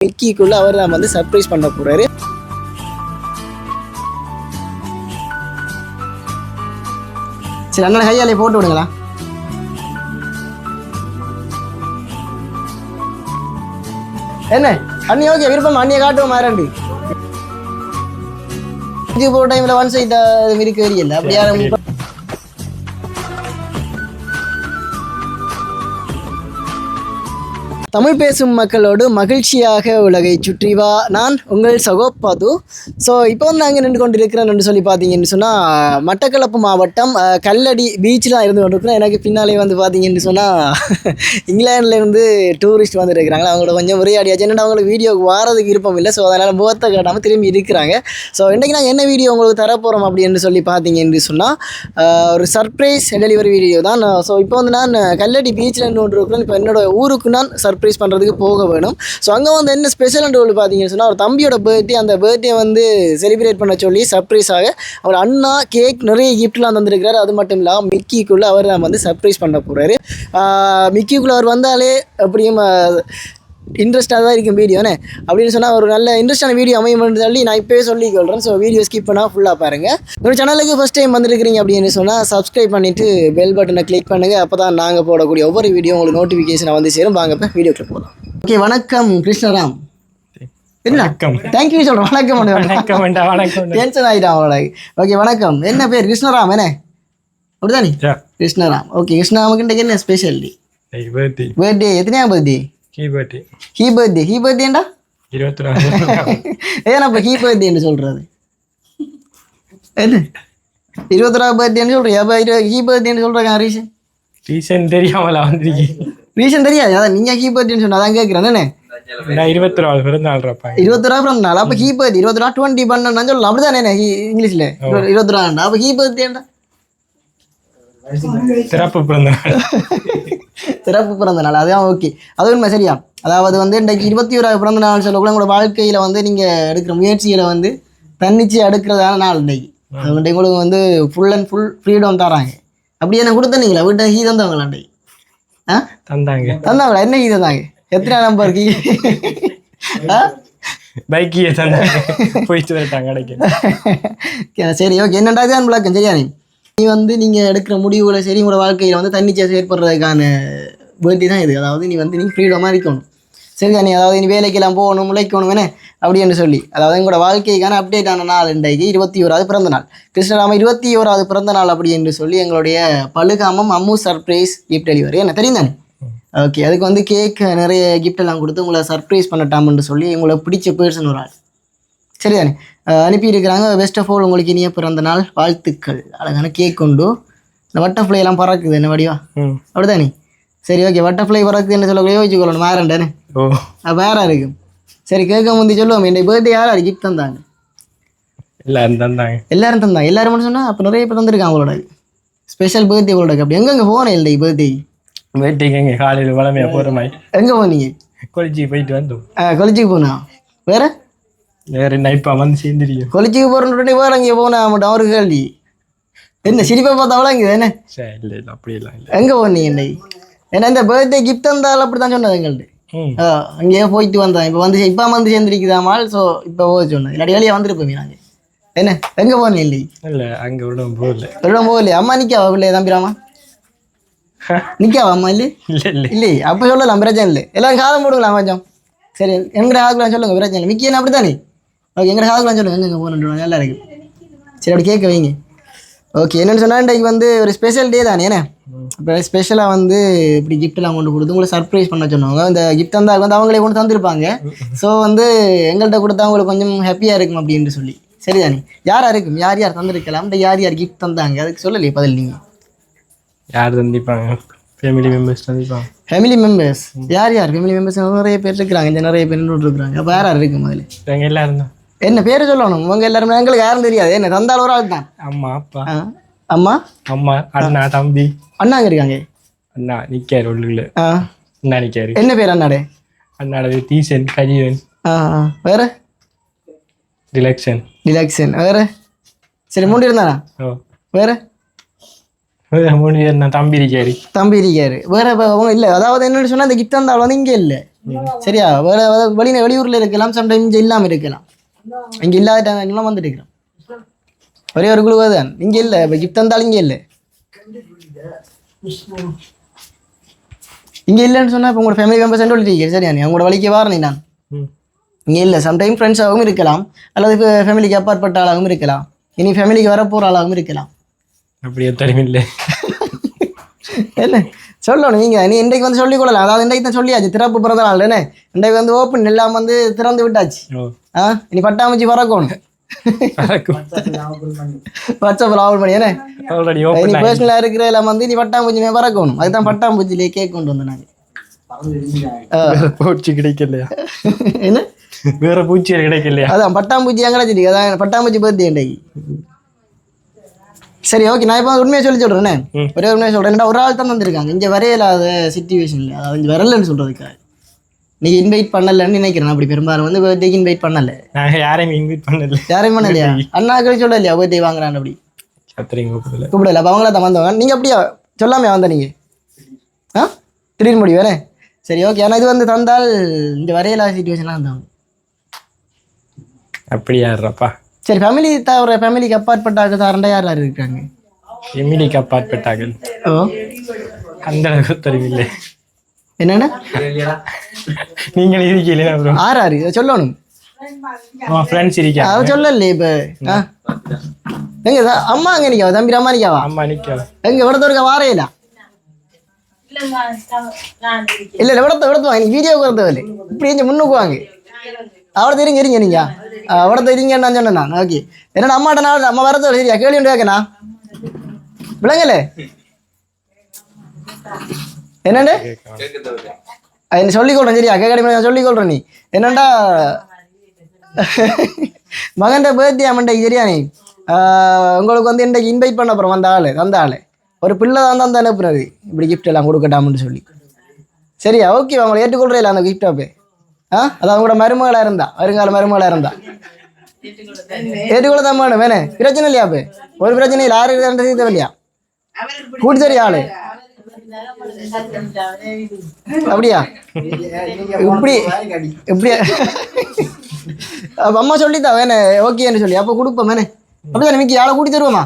மிக்கிக்குள்ள அவர் நம்ம வந்து சர்ப்ரைஸ் பண்ண போறாரு. சரி அண்ணன் கையாலே போட்டு விடுங்களா? என்ன? அண்ணி ஓகே விருப்பம் அண்ணியை காட்டுவோம் மாறண்டி இது போற டைம்ல ஒன் சைட் இருக்கு தெரியல அப்படியா தமிழ் பேசும் மக்களோடு மகிழ்ச்சியாக உலகை சுற்றி வா. நான் உங்கள் சகோபாது ஸோ இப்போ வந்து நாங்கள் நின்று கொண்டு இருக்கிறேன் சொல்லி பார்த்தீங்கன்னு சொன்னால் மட்டக்களப்பு மாவட்டம் கல்லடி பீச்சில் இருந்து கொண்டிருக்கிறோம். எனக்கு பின்னாலே வந்து பார்த்தீங்கன்னு சொன்னால் இங்கிலாந்துலேருந்து டூரிஸ்ட் வந்து இருக்கிறாங்க. அவங்களோட கொஞ்சம் உரையாடியாச்சு. என்னென்னா அவங்களுக்கு வீடியோக்கு வாரதுக்கு விருப்பம் இல்லை. ஸோ அதனால் முகத்தை காட்டாமல் திரும்பி இருக்கிறாங்க. ஸோ இன்றைக்கி நாங்கள் என்ன வீடியோ உங்களுக்கு தரப்போகிறோம் அப்படின்னு சொல்லி பார்த்தீங்கன்னு சொன்னால் ஒரு சர்ப்ரைஸ் டெலிவரி வீடியோ தான். ஸோ இப்போ வந்து நான் கல்லடி பீச்சில் நின்று கொண்டு இருக்கிறேன் இப்போ என்னோடய ஊருக்கு நான் சர்ப்ரைஸ் சர்ப்ரைஸ் பண்ணுறதுக்கு போக வேணும். ஸோ அங்கே வந்து என்ன ஸ்பெஷல் சொல்லி பார்த்தீங்கன்னு சொன்னால் ஒரு தம்பியோட பர்த்டே அந்த பர்த்டே வந்து செலிப்ரேட் பண்ண சொல்லி சர்ப்ரைஸாக அவர் அண்ணா கேக் நிறைய கிஃப்ட்லாம் தந்திருக்கிறார். அது மட்டும் இல்லாமல் மிக்கிக்குள்ளே அவர் நம்ம வந்து சர்ப்ரைஸ் பண்ண போகிறாரு மிக்கிக்குள்ளே அவர் வந்தாலே அப்படியும் இன்ட்ரெஸ்டாக தான் இருக்கும் வீடியோனே அப்படின்னு சொன்னால் ஒரு நல்ல இன்ட்ரெஸ்டான வீடியோ அமையும்னு சொல்லி நான் இப்போயே சொல்லிக்கொள்கிறேன் ஸோ வீடியோ ஸ்கிப் பண்ணால் ஃபுல்லாக பாருங்கள் ஒரு சேனலுக்கு ஃபஸ்ட் டைம் வந்திருக்கிறீங்க அப்படின்னு சொன்னால் சப்ஸ்கிரைப் பண்ணிவிட்டு பெல் பட்டனை கிளிக் பண்ணுங்கள் அப்போ தான் நாங்கள் போடக்கூடிய ஒவ்வொரு வீடியோ உங்களுக்கு நோட்டிஃபிகேஷனை வந்து சேரும். வாங்க இப்போ வீடியோக்குள்ள போகலாம் ஓகே வணக்கம் கிருஷ்ணராம். என்ன? வணக்கம். தேங்க்யூ சொல்கிறேன் வணக்கம் வணக்கம் டென்ஷன் ஆகிட்டான் அவளுக்கு ஓகே வணக்கம். என்ன பேர்? கிருஷ்ணராம் என்ன? அப்படிதானே? கிருஷ்ணராம். ஓகே கிருஷ்ணராமுக்கு என்ன ஸ்பெஷல் டேய் பர்த்டே பர்த்டே எத்தனையாம் பர்த்டே கீ பர்த்டே ஹீ பர்த்டே ஹீ பர்த்டேண்டா இருபத்தி நாலு ஏன் அப்ப ஹீ பர்த்டேன்னு சொல்றது என்ன? இருபத்தொராவது பர்த்டேன்னு சொல்றியா அப்ப இரு ஹீ பர்த்டேன்னு ரீசன் ரீசன் தெரியாமல வந்திருக்கீங்க. ரீசன் தெரியாது. அதான் நீங்க ஹீ பர்த்டேன்னு சொன்னா அதான் கேட்குறேன் என்ன? நான் இருபத்தி நாலு பிறந்த நாள்றப்பா இருபத்தொரா பிறந்த நாள் அப்ப ஹீ பர்த்டே இருபத்தொரா டுவெண்ட்டி பண்ணா சொல்லலாம் அப்படிதானே இங்கிலீஷ்ல இருபத்தொராண்டா அப்ப ஹீ பர்த்டேண்டா சிறப்பு பிறந்த நாள் சிறப்பு பிறந்த நாள் அதுதான் ஓகே அது உண்மை சரியா? அதாவது வந்து இன்றைக்கு இருபத்தி ஓராவது பிறந்த நாள் சொல்லக்கூட உங்களோட வாழ்க்கையில் வந்து நீங்கள் எடுக்கிற முயற்சிகளை வந்து தன்னிச்சு எடுக்கிறதான நாள் இன்றைக்கு. அது வந்து உங்களுக்கு வந்து ஃபுல் அண்ட் ஃபுல் ஃப்ரீடம் தராங்க. அப்படி என்ன கொடுத்தனீங்களா? வீட்டை கீ தந்தவங்களா இன்றைக்கு? ஆ? தந்தாங்க. தந்தவங்களா என்ன கீ தந்தாங்க? எத்தனை நம்பர் கீ ஆ? பைக்கியே தந்தாங்க. போயிட்டு வரட்டாங்க கடைக்கு. சரி ஓகே என்னடா தான் விளக்கம் சரியா நீ? நீ வந்து நீங்கள் எடுக்கிற முடிவுகளை சரி உங்களோட வாழ்க்கையில் வந்து தன்னிச்சையாக செயற்படுறதுக்கான வேண்டி தான் இது. அதாவது நீ வந்து நீ ஃப்ரீடமாக இருக்கணும். சரி நீ அதாவது நீ வேலைக்கெல்லாம் போகணும் முளைக்கணும் அப்படி அப்படின்னு சொல்லி. அதாவது எங்களோட வாழ்க்கைக்கான அப்டேட் ஆன நாள் இன்றைக்கு இருபத்தி ஓராவது பிறந்த நாள் கிருஷ்ணராம இருபத்தி ஓராவது பிறந்த நாள் அப்படி என்று சொல்லி எங்களுடைய Palugamam Ammu surprise gift delivery என்ன? தெரியும் தானே ஓகே அதுக்கு வந்து கேக் நிறைய கிஃப்ட் எல்லாம் கொடுத்து உங்களை சர்ப்ரைஸ் பண்ணட்டாம்னு சொல்லி உங்களை பிடிச்ச பேர்சன் ஒரு ஆள். சரிதானே? அனுப்பியிருக்கிறாங்க. பெஸ்ட் ஆஃப் ஆல் உங்களுக்கு இனிய பிறந்த நாள் வாழ்த்துக்கள். அழகான கேக் கொண்டு இந்த பட்டர்ஃப்ளை எல்லாம் பறக்குது என்ன வடிவா? ம். அப்படிதானே? சரி ஓகே பட்டர்ஃப்ளை பறக்குது என்ன சொல்லக்கூடிய யோசிச்சுக்கொள்ளணும். வேறண்டானே யாரா இருக்கும் சரி கேட்க முந்தி சொல்லுவோம். இந்த பர்த்டே யார் கிஃப்ட் தந்தாங்க? எல்லாரும் தந்தாங்க. எல்லாரும் தந்தாங்க. எல்லாரும் மட்டும் சொன்னா அப்போ நிறைய பேர் தந்திருக்காங்க அவங்களோட. ஸ்பெஷல் பர்த்டே உங்களோட அப்படி எங்கெங்கே போனேன் இல்லை பர்த்டே வேட்டைக்கு எங்க காலையில் வளமையா போற மாதிரி. எங்கே போனீங்க? கொளிச்சி போயிட்டு வந்தோம். கொலிச்சிக்கு போனா? வேற? வேற நைப்பா வந்து சேர்ந்துருக்கோம் கொலிச்சிக்கு போகிறோன்னு வேற அங்கே போனா மட்டும் அவருக்கு கேள்வி. என்ன சிரிப்பை பார்த்தா அவ்வளோ என்ன சரி இல்லை இல்லை அப்படியெல்லாம் இல்லை. எங்கே போனீங்க இன்னைக்கு ஏன்னா இந்த பர்த்டே கிஃப்ட் தந்தால் அப்படி தான் சொன்னது எங்கள்கிட்ட ஆ, அங்கேயே போயிட்டு வந்தேன். இப்போ வந்து இப்போ வந்து சேர்ந்துருக்குதாமால் ஸோ இப்போ போக சொன்னேன். இல்லாட்டி வெளியே வந்துருப்போம் நாங்கள் என்ன? எங்கே போனேன் இல்லை இல்லை அங்கே விடும் போகல. எவ்வளோ போகலையே? அம்மா நிற்காவா பிள்ளைய தம்பிராமா நிற்காவா அம்மா இல்லை? இல்லை இல்லை. இல்லை அப்போ சொல்லலாம் பிரச்சனை இல்லை. எல்லாரும் காலம் போடுங்களா கொஞ்சம்? சரி எங்கட காதுக்குலாம் சொல்லுங்க பிரச்சனை இல்லை. மிக்கி என்ன அப்படி தானே ஓகே எங்கட காதுக்குலாம் சொல்லுங்க எங்கே போகணும் நல்லா இருக்கு. சரி அப்படி கேட்க வைங்க. ஓகே என்னென்னு சொன்னால் இன்றைக்கு வந்து ஒரு ஸ்பெஷல் டே தானே என்ன? இப்போ ஸ்பெஷலாக வந்து இப்படி கிஃப்ட்லாம் கொண்டு கொடுத்து உங்களை சர்ப்ரைஸ் பண்ண சொன்னாங்க. இந்த கிஃப்ட் தந்தால் வந்து அவங்களே கொண்டு தந்திருப்பாங்க. ஸோ வந்து எங்கள்கிட்ட கொடுத்தா உங்களுக்கு கொஞ்சம் ஹாப்பியாக இருக்கும் அப்படின்ட்டு சொல்லி. சரிதானே? யாராக இருக்கும் யார் யார் தந்திருக்கலாம்? இந்த யார் யார் கிஃப்ட் தந்தாங்க? அதுக்கு சொல்லலையே பதில் நீங்கள் யார் தந்திப்பாங்க ஃபேமிலி மெம்பர்ஸ் தந்திப்பாங்க ஃபேமிலி மெம்பர்ஸ் யார் யார்? ஃபேமிலி மெம்பர்ஸ் நிறைய பேர் இருக்கிறாங்க. இங்கே நிறைய பேர் இருக்கிறாங்க. அப்போ யார் யார் இருக்கு முதல்ல? எங்க எல்லாரும் தான். என்ன பேர் சொல்லணும்? உங்க எல்லாருமே எங்களுக்கு யாரும் தெரியாது. என்ன தந்தால் ஒரு ஆள் தான் அம்மா அப்பா. அம்மா? அம்மா அண்ணா தம்பி. அண்ணாங்க இருக்காங்க? அண்ணா நிக்காரு உள்ளுக்குள்ள. அண்ணா நிக்காரு. என்ன பேர் அண்ணாடே? அண்ணாட தீசன் கஜீவன். வேற? ரிலாக்ஷன் டிலாக்ஷன் வேற? சரி மூணு இருந்தானா ஓ. வேற? மூணு தம்பி இருக்காரு. தம்பி இருக்காரு. வேற அவங்க இல்லை. அதாவது என்னன்னு சொன்னா கிஃப்ட் தந்தால் வந்து இங்கே இல்லை. சரியா? வேற வேற- வெளி வெளியூர்ல இருக்கலாம். சம்டைம் இங்கே இல்லாம இருக்கலாம். இங்க இல்லாத டைம்லாம் வந்துட்டு இருக்கிறோம். ஒரே ஒரு குழுவை தான் இங்க இல்ல. இப்போ கிஃப்ட் தந்தாலும் இங்க இல்ல. இங்க இல்லைன்னு சொன்னா இப்போ உங்களோட ஃபேமிலி மெம்பர்ஸ் சொல்லிட்டீங்க சரியா? நீ உங்களோட வழிக்கு வாரணி நான். இங்க இல்ல. சம்டைம் ஃப்ரெண்ட்ஸாகவும் இருக்கலாம். அல்லது ஃபேமிலிக்கு அப்பாற்பட்ட ஆளாகவும் இருக்கலாம். இனி ஃபேமிலிக்கு வரப்போற ஆளாகவும் இருக்கலாம். அப்படியே தெரியுமில்லை என்ன? சொல்லணும். நீங்க நீ இன்றைக்கு வந்து சொல்லிக் கொள்ளலாம். அதாவது இன்றைக்கு தான் சொல்லியாச்சு. திறப்பு பிறந்த நாள் என்ன இன்றைக்கு வந்து ஓப்பன் எல்லாம் வந்து திறந்து விட்டாச்சு. பண்ணி ஆல்ரெடி நீ ஓப்பன் ஆகி பர்சனலாக இருக்கிற எல்லாம் வந்து நீ பட்டாம்பூச்சி பறக்கணும் அதுதான் பட்டாம்பூச்சிலேயே கேக் கொண்டு வந்தேன் நாங்கள் வேற பூச்சி கிடைக்கலையா என்ன வேற பூச்சி கிடைக்கலையா அதான் பட்டாம்பூச்சி எங்கே கிடைச்சிருக்கு அதான் பட்டாம்பூச்சி பர்த்டே இன்றைக்கு சரி ஓகே நான் இப்போ உண்மையை சொல்லி சொல்கிறேனே ம். ஒரே உண்மையை சொல்கிறேன் ஒரு ஆள் தான் வந்திருக்காங்க இங்கே வரையில்லாத சுச்சுவேஷனில் அதாவது வரலன்னு சொல்கிறதுக்காக நீ இன்வைட் பண்ணலன்னு நினைக்கிறேன். நான் அப்படி பெரும்பாலும் வந்து பர்த்டேக்கு இன்வைட் பண்ணல. நாங்க யாரையும் இன்வைட் பண்ணல. யாரையும் பண்ணலையா? அண்ணாக்கள் சொல்ல இல்லையா பர்த்டே வாங்குறான் அப்படி. கூப்பிடல. அப்போ அவங்கள தான் வந்தவங்க. நீங்கள் அப்படியா? சொல்லாமே வந்த நீங்கள் ஆ? திடீர்னு முடிவு வேணே சரி ஓகே ஆனால் இது வந்து தந்தால் இந்த வரையில்லாத சுச்சுவேஷன்லாம் வந்தவங்க. அப்படி யாருப்பா சரி ஃபேமிலி தவிர ஃபேமிலிக்கு அப்பாற்பட்ட தாரண்டா யார் யார் இருக்காங்க எமிலிக்கு அப்பாற்பட்டார்கள் ஓ. அந்த அளவுக்கு தெரிவில்லை. என்னென்ன நீங்கள் இருக்கீங்களா ப்ரோ ஆறு ஆறு சொல்லணும். ஃப்ரெண்ட்ஸ் இருக்கா அதை சொல்லல இப்போ. எங்க அம்மா அங்கே நிற்காவா தம்பி அம்மா நிற்காவா அம்மா நிக்க எங்க விடத்தொருக்க வாரையில இல்ல? இல்ல விடத்த விடத்து வாங்க. வீடியோ குறத்தவில்லை இப்படி கொஞ்சம் முன்னுக்கு வாங்க. அவட தெரியுங்க இருங்க நீங்க. அவட தெரியுங்கன்னு நான் சொன்னேன் நான். ஓகே. என்னடா அம்மாட்ட நான் அம்மா வரது சரியா? கேள்வி ஒன்று கேட்கணா விளங்கல? என்னண்டு? என்ன சொல்லிக்கொள்றேன் சரியா? கேட்க நான் சொல்லிக்கொள்றேன் நீ. என்னண்டா? மகன் பேர்த்டே அம்மண்டைக்கு சரியா நீ? உங்களுக்கு வந்து இன்றைக்கு இன்வைட் பண்ண அப்புறம் வந்த ஆள் அந்த ஆள். ஒரு பிள்ளை தான் தான் அனுப்புனது. இப்படி gift எல்லாம் கொடுக்கட்டாமன்னு சொல்லி. சரியா? ஓகே அவங்களை ஏற்றுக்கொள்றீங்களா அந்த gift அப்போ. ஆ அது அவங்களோட மருமகளாக இருந்தா வருங்கால மருமகளாக இருந்தா. ஏற்றுக்கொள்ள தான் வேணும் வேணே. பிரச்சனை இல்லையா அப்போ? ஒரு பிரச்சனை இல்லை. யாரு இல்லையா? கூட்டி சரி ஆளு. அப்படியா? இப்படி இப்படி. அப்ப அம்மா சொல்லித்தா வேணே ஓகேன்னு சொல்லி. அப்போ கொடுப்போம் வேணே. அப்படிதானே மிக்கி ஆளை கூட்டி தருவோமா?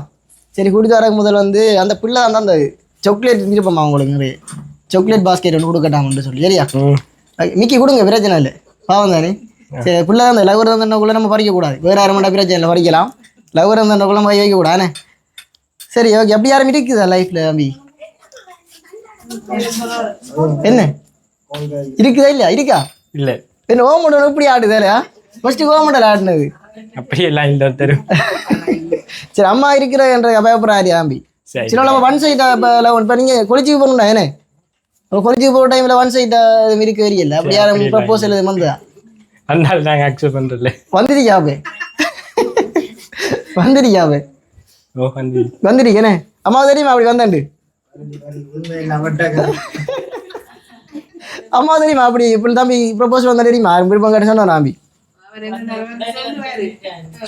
சரி கூட்டி தரக்கு முதல் வந்து அந்த பிள்ளை தான் அந்த சாக்லேட் இருப்போம்மா உங்களுக்கு? நிறைய சாக்லேட் பாஸ்கெட் ஒன்று கொடுக்கட்டாமன்னு சொல்லி சரியா? மிக்கி கொடுங்க பிரச்சனை இல்லை. பாவம் தானே? சரி பிள்ளை தான் இந்த லவர் தண்டக்குள்ளே நம்ம பறிக்கக்கூடாது. வேறு யாரும் மட்டும் பிரச்சனை இல்லை பறிக்கலாம். லவர் நம்ம வைக்கக்கூடாது சரி ஓகே அப்படி யாரும் இருக்குதா லைஃப்பில் தம்பி? என்ன? இருக்குதா இல்லையா? இருக்கா? இல்ல. என்ன ஓமண்டல் எப்படி ஆடுது இல்லையா? ஃபர்ஸ்ட் ஓமண்டல் ஆடினது. அப்படியே எல்லாம் இல்லை தரும் சரி அம்மா இருக்கிற என்ற பயப்படுறாரு தம்பி. சரி. நம்ம ஒன் சைட்டா இப்போ நீங்கள் கொலிச்சிக்கு போகணும்டா என்ன? கொலிச்சிக்கு போகிற டைமில் ஒன் சைட்டா இருக்க வரியல அப்படி யாரும் ப்ரப்போசல் இது வந்ததா? அதனால நாங்கள் அக்செப்ட் பண்றதில்ல. வந்துருக்கியாவே வந்துருக்கியாவே ஓ வந்து வந்துருக்கேனே அம்மா தெரியுமா அப்படி வந்தாண்டு? அம்மா தெரியுமா அப்படி இப்படி தம்பி ப்ரப்போஸ் வந்தா தெரியுமா? விருப்பம் சொன்னா தம்பி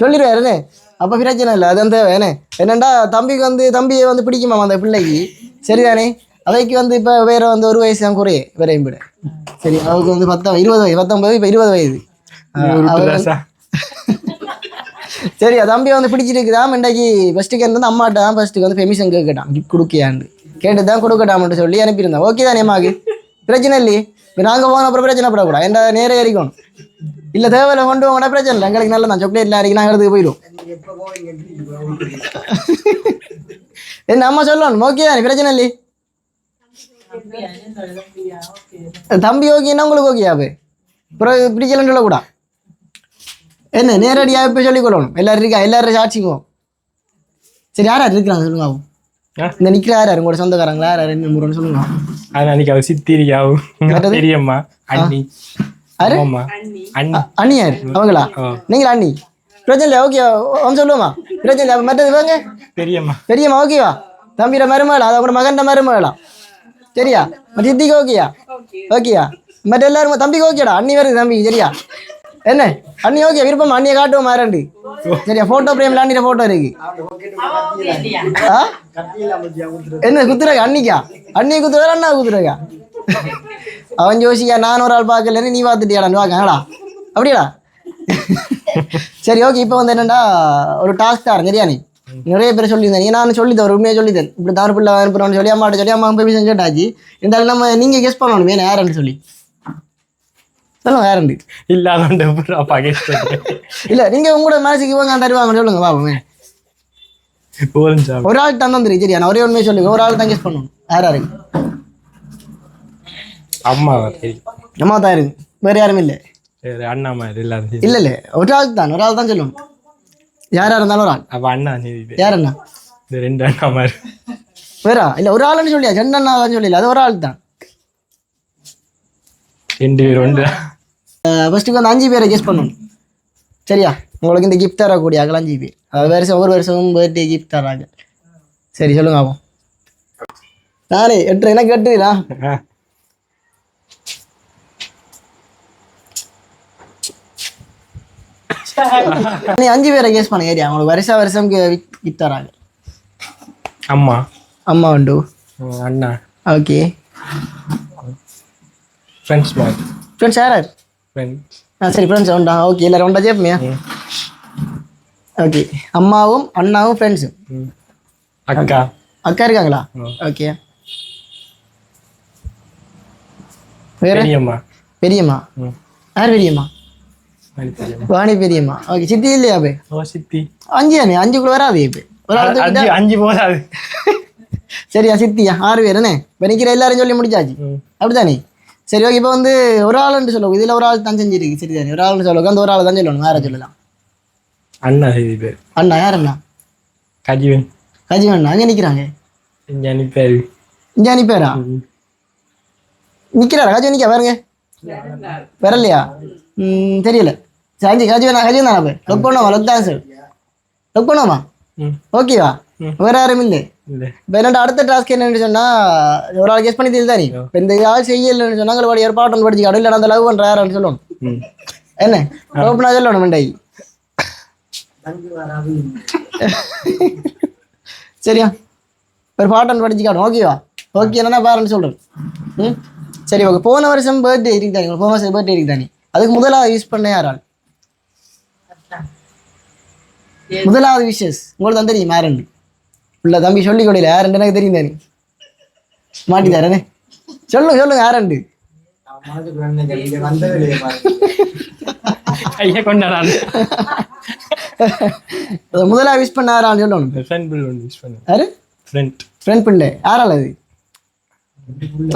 சொல்லிடுவாருண்ணே அப்போ பிரச்சனை இல்லை அது அந்த என்ன? என்னண்டா தம்பிக்கு வந்து தம்பியை வந்து பிடிக்குமா அந்த பிள்ளைக்கு? சரிதானே? அவைக்கு வந்து இப்போ வேற வந்து ஒரு வயசு தான் குறைய வேறையும் விட. சரி அவருக்கு வந்து பத்தொம்பது இருபது வயது பத்தொம்பது இப்போ இருபது வயது. சரி தம்பி வந்து பிடிச்சிருக்குதாம் இன்றைக்கு ஃபஸ்ட்டுக்கு வந்து அம்மாட்ட தான் ஃபஸ்ட்டுக்கு வந்து பெர்மிஷன் கேட்கட்டான் கொடுக்கியாண்டு. கேட்டு தான் கொடுக்கட்டாம்னு சொல்லி அனுப்பியிருந்தேன். ஓகே தானே மாக்கு பிரச்சனை இல்லையே. இப்போ நாங்கள் போன அப்புறம் பிரச்சனை படக்கூடாது. என்ன நேரம் ஏறிக்கணும் இல்லை தேவையில்ல கொண்டு போங்கடா பிரச்சனை இல்லை. எங்களுக்கு நல்ல தான் சாக்லேட்ல அன்றைக்கி நாங்கள் இடத்துக்கு போயிடும். என்ன அம்மா சொல்லணும். ஓகே தானே? பிரச்சனை இல்லையே. தம்பி ஓகேன்னா உங்களுக்கு ஓகே அப்போ? அப்புறம் பிடிக்கலன்னு சொல்லக்கூடாது என்ன நேரடியாக இப்போ சொல்லிக் கொள்ளணும். எல்லாரும் இருக்கா? எல்லாரும் சாட்சிக்குவோம். சரி யார் இருக்கிறாங்க சொல்லுங்க இந்த நிற்கிற யார்? உங்களோட சொந்தக்காரங்களா? யார்? ரெண்டு மூணு சொல்லுங்க. அன்னைக்கு அவ சித்திரியாவும் பெரியம்மா அண்ணி? அம்மா அண்ணி. யார்? அவங்களா? நீங்களா அண்ணி? பிரச்சனை இல்லை ஓகே அவன் சொல்லுவோமா? பிரச்சனை இல்லை மற்றது வாங்க பெரியம்மா. பெரியம்மா ஓகேவா? தம்பியோட மருமகளா? அது உங்களோட மகன்ட மருமகளா? சரியா? மற்ற சித்திக்கு ஓகேயா? ஓகேயா? மற்ற எல்லாரும் தம்பிக்கு ஓகேடா? அண்ணி வருது தம்பி சரியா? என்ன அண்ணி ஓகே விருப்பம் அண்ணியை காட்டுவோம் மாறண்டு சரியா போட்டோ பிரேம் விளாண்டின போட்டோ இருக்கு? என்ன குத்துறங்க அன்னிக்கா அன்னியை குத்துறா அண்ணா குத்துறங்க அவன் ஜோசியா நான் ஒரு ஆள் பார்க்கல நீ பார்த்துட்டியாடான்னு பார்க்கங்களா அப்படியாடா சரி ஓகே இப்போ வந்து என்னடா ஒரு டாஸ்க் தான் சரியா நீ நிறைய பேர் சொல்லியிருந்தேன் நீ நான் சொல்லித்தேன் ஒரு உண்மையாக சொல்லித்தேன் இப்படி தான் பிள்ளை அனுப்புறோம்னு சொல்லி அம்மாட்ட சொல்லி அம்மா பெர்மிஷன் கேட்டாச்சு இருந்தாலும் நம்ம நீங்கள் கெஸ் பண்ணணும் வேணும் யாருன்னு சொல்லி சொல்லுங்க யாருண்டு இல்லாத பகைச்சு இல்லை நீங்கள் உங்களோட மனசுக்கு இவங்க தருவாங்க சொல்லுங்க பாப்போமே. ஒரு ஆள் தான் வந்துருக்கு சரியா? நான் ஒரே உண்மையை சொல்லுங்க. ஒரு ஆள் தான் கெஸ் பண்ணணும். யார்? யாருக்கு அம்மா அம்மா தான் இருக்கு வேறு யாரும் இல்லை. அண்ணா மாதிரி இல்லாத இல்லை இல்லை. ஒரு ஆள் தான் ஒரு ஆள் தான் சொல்லணும் யாரா இருந்தாலும் ஒரு ஆள். அப்ப அண்ணா யார் அண்ணா? இந்த ரெண்டு அண்ணா மாதிரி வேறா? இல்லை ஒரு ஆளுன்னு சொல்லியா ரெண்டு அண்ணா தான் சொல்லல அது ஒரு ஆள் தான். ரெண்டு பேர் ஒன்று. ஃபஸ்ட்டுக்கு வந்து அஞ்சு பேரை கெஸ் பண்ணணும். சரியா? உங்களுக்கு இந்த கிஃப்ட் தரக்கூடிய ஆகலாம் அஞ்சு பேர். அது வருஷம் ஒவ்வொரு வருஷமும் பர்த்டே கிஃப்ட் தராங்க சரி சொல்லுங்க ஆகும் நானே எட்டு என்ன கேட்டுங்களா நீ அஞ்சு பேரை கெஸ் பண்ணுங்க ஏரியா உங்களுக்கு வருஷம் வருஷம் கிஃப்ட் தராங்க அம்மா. அம்மா உண்டு அண்ணா. ஓகே ஃப்ரெண்ட்ஸ் ஃப்ரெண்ட்ஸ் யார்? சரி ஃப்ரெண்ட்ஸ் உண்டா ஓகே எல்லாரும் உண்டா சேப்பமையா ஓகே அம்மாவும் அண்ணாவும் ஃப்ரெண்ட்ஸும் அக்கா அக்கா இருக்காங்களா. ஓகே வேற பெரியம்மா பெரியம்மா யார் பெரியம்மா. வாணி பெரியம்மா ஓகே சித்தி இல்லையா பே ஓ சித்தி அஞ்சு தானே அஞ்சுக்குள்ள வராது இப்போ ஒரு அஞ்சு அஞ்சு போதாது சரியா சித்தியா ஆறு பேர் என்ன இப்போ நிற்கிற எல்லாரும் சொல்லி முடிச்சாச்சு ம். சரி ஓகே இப்போ வந்து ஒரு ஆளுன்னு சொல்லுவோம். இதில் ஒரு ஆள் தான் செஞ்சிருக்கு. சரி தானே ஒரு ஆள்னு சொல்லுவோம். அந்த ஒரு ஆள் தான் சொல்லணும். வேற சொல்லலாம். அண்ணா செய்தி பேர். அண்ணா யார் அண்ணா கஜிவன் கஜி அண்ணா அங்கே நிற்கிறாங்க இங்கே அனுப்பாரு இங்கே அனுப்பியாரா நிற்கிறாரா கஜி நிற்க பாருங்க வரலையா? ம் தெரியல. சரி அஞ்சு கஜி வேணா கஜி தானே போய் லொக் பண்ணுவோமா லொக் தான் சார் லொக் பண்ணுவோமா ஓகேவா வேற யாரும் இல்லை. என்னோட அடுத்த டாஸ்க் என்னன்னு சொன்னால் ஒரு ஆள் கெஸ் பண்ணி தெரியுதா நீ. இப்போ இந்த ஆள் செய்யலைன்னு சொன்னாங்க ஒரு ஒரு பாட்டம் படிச்சு கடை இல்லை அந்த லவ் பண்ணுற யாருன்னு சொல்லணும். என்ன? ஓப்பனாக சொல்லணும் மண்டாய் சரியா? ஒரு பாட்டன் படிச்சு காட்டும் ஓகேவா? ஓகே என்னன்னா பாருன்னு சொல்கிறேன் ம்? சரி ஓகே. போன வருஷம் பர்த்டே இருக்குதானே உங்களுக்கு போன வருஷம் பர்த்டே இருக்குதானே அதுக்கு முதலாவது யூஸ் பண்ண யார் ஆள்? முதலாவது விஷஸ் உங்களுக்கு தான் தெரியும் யாருண்டு உள்ள தம்பி சொல்லி கொடுல யாருண்டு எனக்கு தெரியும் தானே மாட்டிதாரனே சொல்லுங்க சொல்லுங்க யாருண்டு கையை கொண்டாடான். முதலாவது விஷ் பண்ண யாரான்னு சொல்லணும். ஃப்ரெண்ட் பில் ஒன்று யூஸ் பண்ணு யாரு? ஃப்ரெண்ட் ஃப்ரெண்ட் பிள்ளை. யாரால் அது?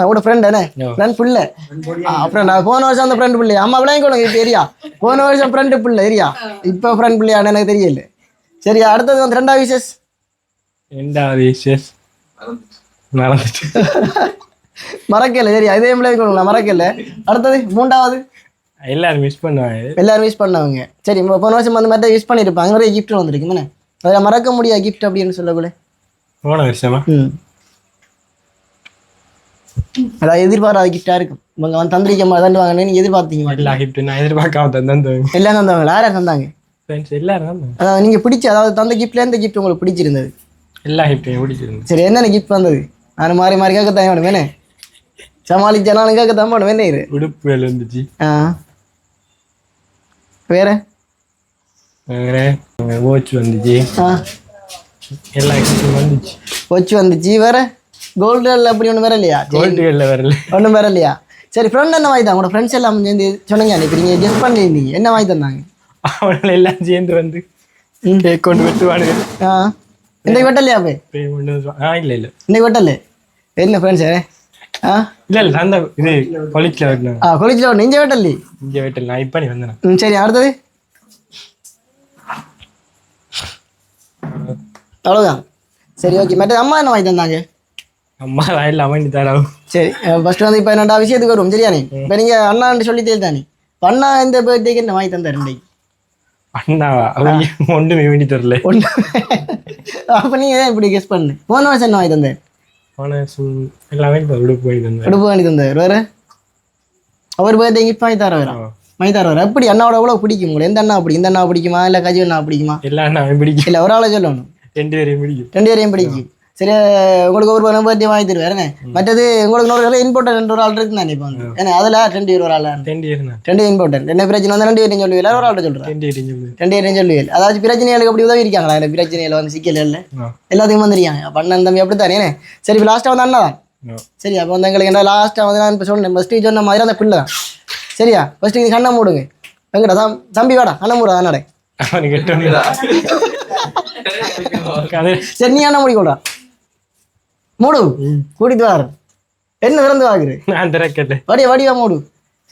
அவட ஃப்ரெண்ட். ஃப்ரெண்ட் பிள்ளை. அப்புறம் நான் போன வருஷம் அந்த ஃப்ரெண்ட் பிள்ளை. அம்மா விளையாங்க கொடுங்க இப்போ ஏரியா போன வருஷம் ஃப்ரெண்டு பிள்ளை ஏரியா இப்போ ஃப்ரெண்ட் பிள்ளையான்னு எனக்கு தெரியல. சரி அடுத்தது வந்து ரெண்டாவது விஷஸ் ரெண்டாவது மறக்கல ஏரியா இதே பிள்ளை கொடுங்களா மறக்கல. அடுத்தது மூன்றாவது. எல்லாரும் மிஸ் பண்ணுவாங்க எல்லாரும் யூஸ் பண்ணவங்க. சரி இப்போ போன வருஷம் அந்த மாதிரி யூஸ் பண்ணியிருப்பாங்க நிறைய கிஃப்ட் வந்திருக்கு என்ன அதில் மறக்க முடியாத கிஃப்ட் அப்படின்னு சொல்லக்கூட போன வருஷமா? ம். அதாவது எதிர்பாராத கிஃப்டாக இருக்கும். இவங்க வந்து தந்திரிக்க மாதிரி தண்டுவாங்கன்னு நீங்க எதிர்பார்த்தீங்க எல்லா கிஃப்ட் நான் எதிர்பார்க்காம தந்தவங்க எல்லாம் தந்தவங்க யார் தந்தாங்க? ஃப்ரெண்ட்ஸ் எல்லாரும் தந்தாங்க. அதாவது நீங்கள் பிடிச்ச அதாவது தந்த கிஃப்ட்ல எந்த கிஃப்ட் உங்களுக்கு பிடிச்சிருந்தது? எல்லா கிஃப்ட்டையும் பிடிச்சிருந்து சரி என்னென்ன கிஃப்ட் வந்தது? நான் மாறி மாறி கேட்கத்தான் வேணும் வேணே. சமாளிச்சா நான் கேட்கத்தான் வேணும் வேணே இரு. உடுப்புகள் இருந்துச்சு. ஆ. வேற? வாட்ச் வந்துச்சு. ஆ. எல்லா கிஃப்ட்டும் வந்துச்சு. வச்சு வந்துச்சு வேற? கோல்டு அப்படி ஒன்றும் வேற இல்லையா? கோல்டுகளில் வரல ஒன்றும் வேற இல்லையா? சரி ஃப்ரெண்ட் என்ன வாங்கி தான் உங்களோட ஃப்ரெண்ட்ஸ் எல்லாம் சேர்ந்து சொன்னீங்க இப்போ நீங்கள் கெஸ்ட் பண்ணியிருந்தீங்க என்ன வாங்கி தந்தாங்க? அவங்களை எல்லாம் சேர்ந்து வந்து கேக் கொண்டு வெட்டுவானுங்க ஆ. இன்னைக்கு வெட்டலையா போய்? இல்லை இல்லை. இன்னைக்கு வெட்டல என்ன ஃப்ரெண்ட்ஸ் ஆ? இல்லை இல்லை அந்த இது கொலிச்சில் வெட்டினாங்க ஆ கொலிச்சில் இங்கே வெட்டலே இங்கே வெட்டல நான் இப்போ நீ வந்தேன்? ம் சரி அடுத்தது? அவ்வளோதான் சரி ஓகே மற்ற அம்மா என்ன வாங்கி தந்தாங்க? அம்மா வாயில் அமைந்து தராவும் சரி ஃபர்ஸ்ட் வந்து இப்போ என்னடா விஷயத்துக்கு வரும் சரியானே இப்போ நீங்கள் அண்ணான்னு சொல்லி தானே இப்போ அண்ணா இந்த பர்த்டேக்கு என்ன வாங்கி தந்தார் இன்னைக்கு? அண்ணாவா? ஒன்றுமே வேண்டி தரல. ஒன்று அப்போ நீங்கள் ஏன் இப்படி கெஸ் பண்ணு? போன வருஷம் என்ன வாங்கி தந்தார் போன வருஷம் எல்லாமே இப்போ உடுப்பு வாங்கி தந்தேன். உடுப்பு வாங்கி தந்தார் வேற? அவர் பர்த்டே கிஃப்ட் வாங்கி தர வேற வாங்கி தருவார் எப்படி? அண்ணாவோட எவ்வளோ பிடிக்கும் உங்களுக்கு? எந்த அண்ணா அப்படி இந்த அண்ணா பிடிக்குமா? இல்லை கஜி அண்ணா பிடிக்குமா? எல்லா அண்ணாவும் பிடிக்கும். இல்லை ஒரு ஆளை சொல்லணும். ரெண்டு பேரையும் பிடிக்கும். ரெண்டு பேரையும் பிடிக்கும். சரி உங்களுக்கு ஒரு பர்த்டே வாங்கி தருவாருங்க மற்றது உங்களுக்கு ஒரு இம்போர்ட்டர் ரெண்டு ஒரு ஆள் இருக்கு தானே இப்போ வந்து ஏன்னா அதில் ரெண்டு ஒரு ஆள்? ரெண்டு தான் ரெண்டு இம்போர்ட்டர் என்ன பிரச்சனை வந்து ரெண்டு பேரையும் சொல்லுவீங்க ஒரு ஆள்கிட்ட சொல்கிறேன் ரெண்டு பேரையும் சொல்லுவீங்க. அதாவது பிரச்சனைகளுக்கு அப்படி உதவி இருக்காங்களா இந்த பிரச்சனைகள் வந்து சிக்கல் இல்லை. ஆ. எல்லாத்துக்கும் வந்துருக்காங்க. அப்போ அண்ணன் தம்பி அப்படி தானே சரி இப்போ லாஸ்ட்டாக வந்து அண்ணா தான். சரி அப்போ வந்து எங்களுக்கு என்ன லாஸ்ட்டாக வந்து நான் இப்போ சொன்னேன் ஃபஸ்ட்டு சொன்ன மாதிரி அந்த பிள்ளை தான் சரியா? ஃபஸ்ட்டு இது கண்ணை மூடுங்க. வெங்கடா தம் தம்பி வாடா. கண்ணை மூடா எட்டு கதை சரி நீ அண்ணா மூடி கொண்டா மூடு. கூட்டிட்டு வாரு என்ன திறந்து வாங்குரு நான் திறக்கல வடியா வடிவா மூடு.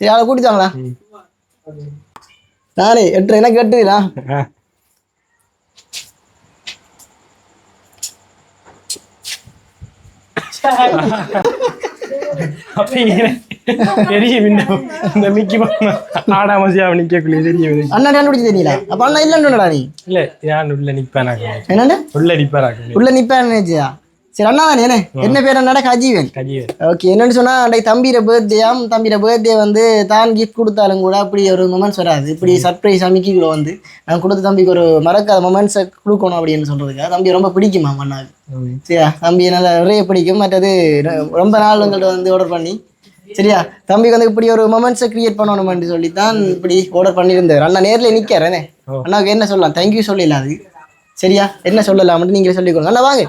சரி அதை கூட்டிட்டு வாங்களா? நானே எட்டு எனக்கு ஆ. அப்ப இங்க தெரியும் இந்த மிக்கி ஆடாம செய்யாம நிக்கக்குள்ளே தெரியும் அண்ணா கண்டுபிடிச்சு தெரியல அப்ப அண்ணா இல்லைன்னுடா நீ. இல்ல நான் உள்ள நிப்பானாக்க என்னண்டு உள்ள நிப்பாராக்க உள்ள நிப்பேன் நினைச்சியா? சரி அண்ணா தானே என்ன பேர் என்னடா கஜீவன். ஓகே என்னன்னு சொன்னா அன்றைக்கு தம்பியோட பர்த்டேயாம் தம்பியோட பர்த்டே வந்து தான் கிஃப்ட் கொடுத்தாலும் கூட அப்படி ஒரு மொமெண்ட்ஸ் வராது. இப்படி சர்ப்ரைஸ் அமைக்கிக்குள்ள வந்து நான் கொடுத்த தம்பிக்கு ஒரு மறக்காத மொமெண்ட்ஸை கொடுக்கணும் அப்படின்னு சொல்றதுக்கு தம்பி ரொம்ப பிடிக்குமா அண்ணாவுக்கு சரியா? தம்பி நல்லா நிறைய பிடிக்கும். மற்றது ரொம்ப நாள் உங்கள்கிட்ட வந்து ஆர்டர் பண்ணி சரியா? தம்பிக்கு வந்து இப்படி ஒரு மொமெண்ட்ஸை கிரியேட் பண்ணணும்னு சொல்லி தான் இப்படி ஆர்டர் பண்ணியிருந்தார் அண்ணா நேரில் நிற்கிறேனே. அண்ணாவுக்கு என்ன சொல்லலாம்? தேங்க்யூ சொல்லல அது சரியா? என்ன சொல்லலாம்னு நீங்களே சொல்லிக் கொடுங்க. அண்ணா வாங்க.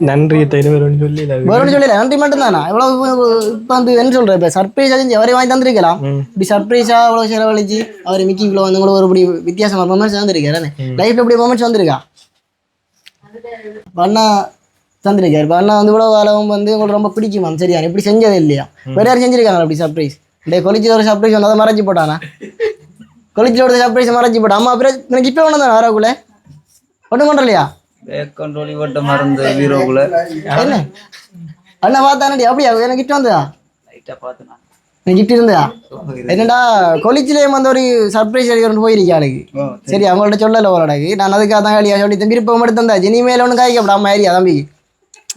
நன்றியை தருவரும் சொல்லி வேறும் சொல்லல நன்றி மட்டும் தானா இவ்வளவு இப்போ வந்து என்ன சொல்றேன் இப்போ சர்ப்ரைஸ் செஞ்சு அவரே வாங்கி தந்திருக்கலாம். இப்படி சர்ப்ரைஸா அவ்வளோ செலவழிச்சு அவர் மிக்கிக்குள்ள வந்து உங்களுக்கு ஒரு இப்படி வித்தியாசமான மொமெண்ட்ஸ் வந்திருக்காரு லைஃப்ல இப்படி மொமெண்ட்ஸ் வந்திருக்கா? அண்ணா தந்திருக்காரு. இப்போ அண்ணா வந்து இவ்வளோ காலம் வந்து உங்களுக்கு ரொம்ப பிடிக்குமா? சரியா? இப்படி செஞ்சது இல்லையா? வேற யாரும் செஞ்சிருக்காங்களா அப்படி சர்ப்ரைஸ் இந்த கொலிச்சில் ஒரு சர்ப்ரைஸ் வந்து அதை மறைச்சு போட்டானா? கொலிச்சில் ஒரு சர்ப்ரைஸ் மறைச்சு போட்டான் அம்மா அப்புறம் எனக்கு இப்போ ஒன்று தான் வரக்குள்ள ஒன்றும் கொண்டலையா கண்ட்ரோலி வட்ட மருந்து வீரோக்குள்ள. என்ன அண்ணா. பார்த்தானடி அப்படியா? எனக்கு கிட்ட வந்ததா? லைட்டா பார்த்தனா நீ கிட்ட இருந்ததா? என்னடா கொலிச்சிலேயும் வந்து ஒரு சர்ப்ரைஸ் எடுக்கிறோன்னு போயிருக்கா எனக்கு சரி. அவங்கள்ட்ட சொல்லல உனக்கு நான் அதுக்காக தான் காலியா சொல்லி தம்பி விருப்பம் மட்டும் தந்தாச்சு. நீ மேல ஒன்றும் காய்க்கப்படா அம்மா ஏரியா தம்பிக்கு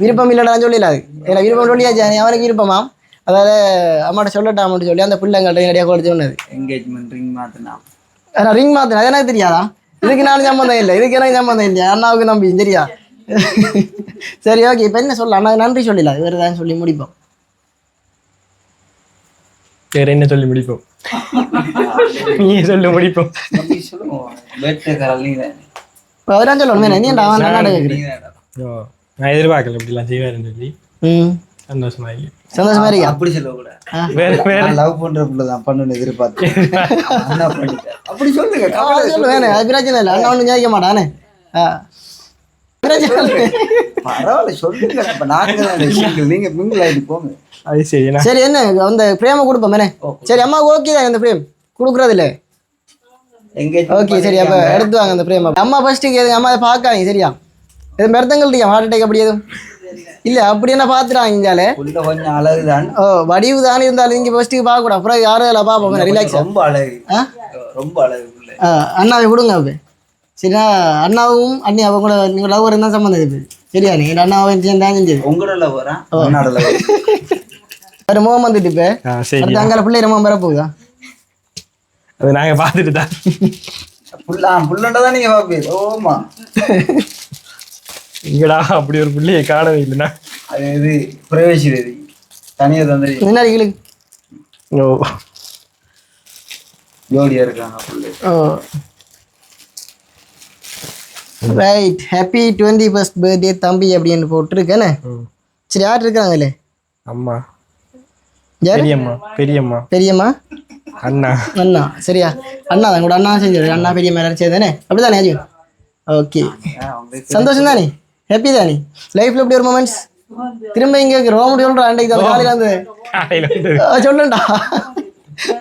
விருப்பம் இல்லைடா சொல்லல அது. இல்லை விருப்பம் சொல்லியாச்சு. நீ அவனுக்கு விருப்பமா? அதாவது அம்மாட்ட சொல்லட்டாமட்டு சொல்லி அந்த பிள்ளைங்கள்ட்ட நேரடியாக கொடுத்து சொன்னது? என்கேஜ்மெண்ட் ரிங் மாத்தினா. ரிங் மாத்தின. அது எனக்கு தெரியாதா? இதுக்கு நான் சம்மந்தம் இல்லை இதுக்கு எனக்கு சம்மந்தம் இல்லையா அண்ணாவுக்கு நம்பி சரியா சரி ஓகே இப்போ என்ன சொல்ல அண்ணா நன்றி சொல்லல வேறு ஏதாவது சொல்லி முடிப்போம் வேற என்ன சொல்லி முடிப்போம் நீ சொல்லி முடிப்போம் சொல்லுவோம் பேட்டை கரல் நீ தான் இப்போ அவரான் சொல்லணும் நீ அவன் அண்ணாட கேட்குறேன் நீ தான்டா. ஓ, நான் எதிர்பார்க்கல இப்படிலாம் செய்வாருன்னு சொல்லி ம் சந்தோஷமா இருக்கு சந்தோஷமா இருக்கா அப்படி சொல்லக்கூடாது. வேற வேற. லவ் பண்ற புள்ள தான். பண்ணணும் என்ன பண்ணிட்டேன் அப்படி சொல்லுங்க கவலை சொல்லு வேணே. அது பிரச்சனை இல்லை. அண்ணா ஒன்றும் ஜெயிக்க மாட்டானே. ஆ. பிரச்சனை இல்லை. பரவாயில்ல சொல்லுங்க. இப்ப நாங்க தான் single. நீங்க மிங்கிள் ஆயிட்டு போங்க. அது சரி என்ன? அந்த பிரேமை கொடுப்போம் மேனே சரி அம்மா ஓகே தான் இந்த பிரேம். கொடுக்குறது இல்லை. ஓகே சரி அப்போ எடுத்து வாங்க அந்த பிரேம். அம்மா ஃபர்ஸ்ட்டு எதுவும் அம்மா அதை பார்க்காதீங்க சரியா? எதுவும் மிருதங்கள் இருக்கா ஹார்ட் அட்டாக் அப்படி எதுவும்? இல்லை அப்படி என்ன பார்த்துட்டாங்க இங்காலே கொஞ்சம் அழகுதான். ஓ வடிவு தான் இருந்தாலும் இங்கே ஃபர்ஸ்ட்டுக்கு பார்க்கக்கூடாது. அப்புறம் யாரும் இல்லை பார்ப்போம் ரிலாக்ஸ் ரொம்ப அழகு. ரொம்ப அழகு அண்ணாவை கொடுங்க அப்போ. சரியா? அண்ணாவும் அண்ணி அவ கூட நீங்கள் லவ் இருந்தால் சம்மந்தம் இருக்குது சரியா? நீ அண்ணாவும் சேர்ந்து தான் செஞ்சது உங்களோட லவ் உன்னோட லவ் வேறு முகம் வந்துட்டு இப்போ. அடுத்து அங்கே பிள்ளை முகம் பெற போகுதா? அது நாங்க பார்த்துட்டு தான். புள்ள புள்ளண்ட தான் நீங்க பாப்பீங்க ஓமா இங்கடா அப்படி ஒரு பிள்ளையை காணவே இல்லைண்ணா. அது இது பிரவேசி ரதி தனியா தந்தரி முன்னாடி கீழே ஓ. ஜோடியா இருக்காங்க புள்ள. ஓ. Right happy twenty first birthday தம்பி அப்படின்னு போட்டிருக்கேனே. சரி யார் இருக்காங்களே அம்மா. பெரியம்மா பெரியம்மா. பெரியம்மா? அண்ணா. அண்ணா சரியா. அண்ணா தான் கூட அண்ணா செஞ்சது. அண்ணா பெரியம்மா சேர்ந்தானே? அப்படிதானே அஜி ஓகே சந்தோஷம் தானே? ஹாப்பி தானே? லைஃப்ல இப்படி ஒரு மூமெண்ட்ஸ் திரும்ப இங்க ரோமடி சொல்றா அன்றைக்கு அந்த காலையில வந்து. காலையில வந்து. சொல்லுண்டா.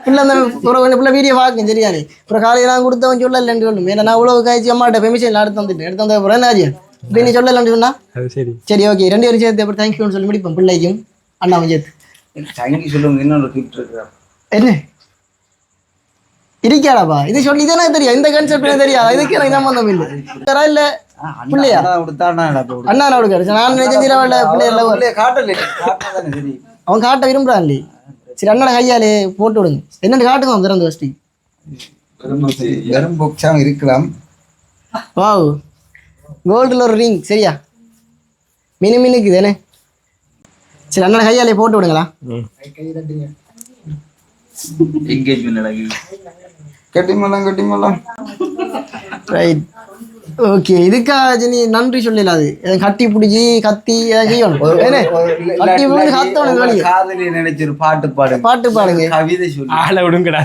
புள்ள அந்த ஒரு கொஞ்சம் புள்ள வீடியோ பார்க்கும் சரியானே அப்புறம் காலையில நான் கொடுத்தவன் சொல்லலன்னு சொல்லும் ஏன்னா நான் இவ்வளவு காய்ச்சி அம்மாட்ட பெர்மிஷன் எடுத்து வந்துட்டேன் எடுத்து வந்த அப்புறம் என்ன நீ சொல்லலன்னு சொன்னா? சரி. சரி ஓகே ரெண்டு பேரும் சேர்த்து அப்புறம் தேங்க்யூன்னு சொல்லி முடிப்போம். பிள்ளைக்கும் அண்ணாவும் சேர்த்து. தங்கி சொல்லுங்க. இன்னொரு கிஃப்ட் என்ன? இருக்காடாப்பா இது சொல்லி தானே தெரியும் இந்த கான்செப்ட் தெரியாது. இதுக்கு எனக்கு சம்பந்தம் இல்லை. இல்ல? பிள்ளையா? அண்ணா அப்ப அண்ணா நான் கொடுக்காரு? நான் நினைச்சேன் பிள்ளைய காட்டல அவன் காட்ட விரும்புறான் இல்லையே. சரி அண்ணா கையாலே போட்டு விடுங்க. என்னென்னு காட்டுங்க திறந்து ஃபஸ்ட்டு வெறும் இருக்கலாம். வாவ். கோல்டில் ஒரு ரிங் சரியா? மினு மினுக்கு தானே? சரி அண்ணா கையாலே போட்டு விடுங்களா. என்கேஜ்மெண்ட் நடக்குது கட்டிமலம் கட்டிமலம். ரைட் ஓகே இதுக்காக நீ நன்றி சொல்லல அது கட்டி பிடிச்சி கத்தி செய்யணும். கட்டி பிடிச்சி கத்தணும் காதலி நினைச்சு ஒரு பாட்டு பாடுங்க பாட்டு பாடுங்க. கவிதை சொல்லு. ஆளை விடுங்கடா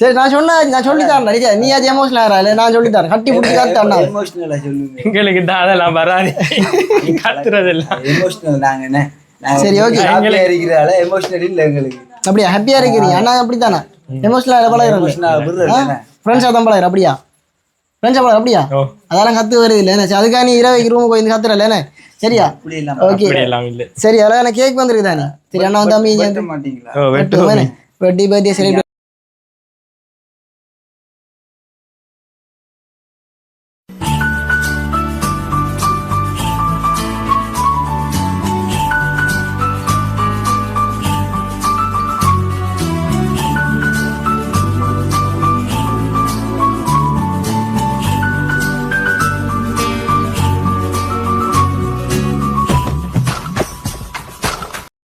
சரி நான் சொன்னா நான் சொல்லி தரேன் நிஜா நீ அது எமோஷனல் ஆகிறா இல்லை நான் சொல்லி தரேன் கட்டி பிடிச்சி கத்தாண்ணா எமோஷனலா சொல்லுங்க எங்களுக்கு தான் அதெல்லாம் வராது. கத்துறதெல்லாம். எமோஷனல் நாங்க சரி, happy-ஆ இருக்கிறதால எமோஷனல் இல்ல எங்களுக்கு. அப்படியா? ஹாப்பியா இருக்கிறீங்க. அண்ணா அப்படி தானே? எமோஷனல் பழகிறோம் ஃப்ரெண்ட்ஸாக தான் பழகிற அப்படியா? ஃப்ரெண்ட்ஸாக பழகிற அப்படியா? அதெல்லாம் கத்து வருது இல்லை என்ன? சரி, அதுக்காக நீ இரவு ரூம் போய் கத்துறல என்ன? சரியா? ஓகே சரி அதான் எனக்கு கேக் வந்திருக்கு தானே சரி அண்ணா தம்பி வெட்டி பர்த்டே செலிப்ரேட்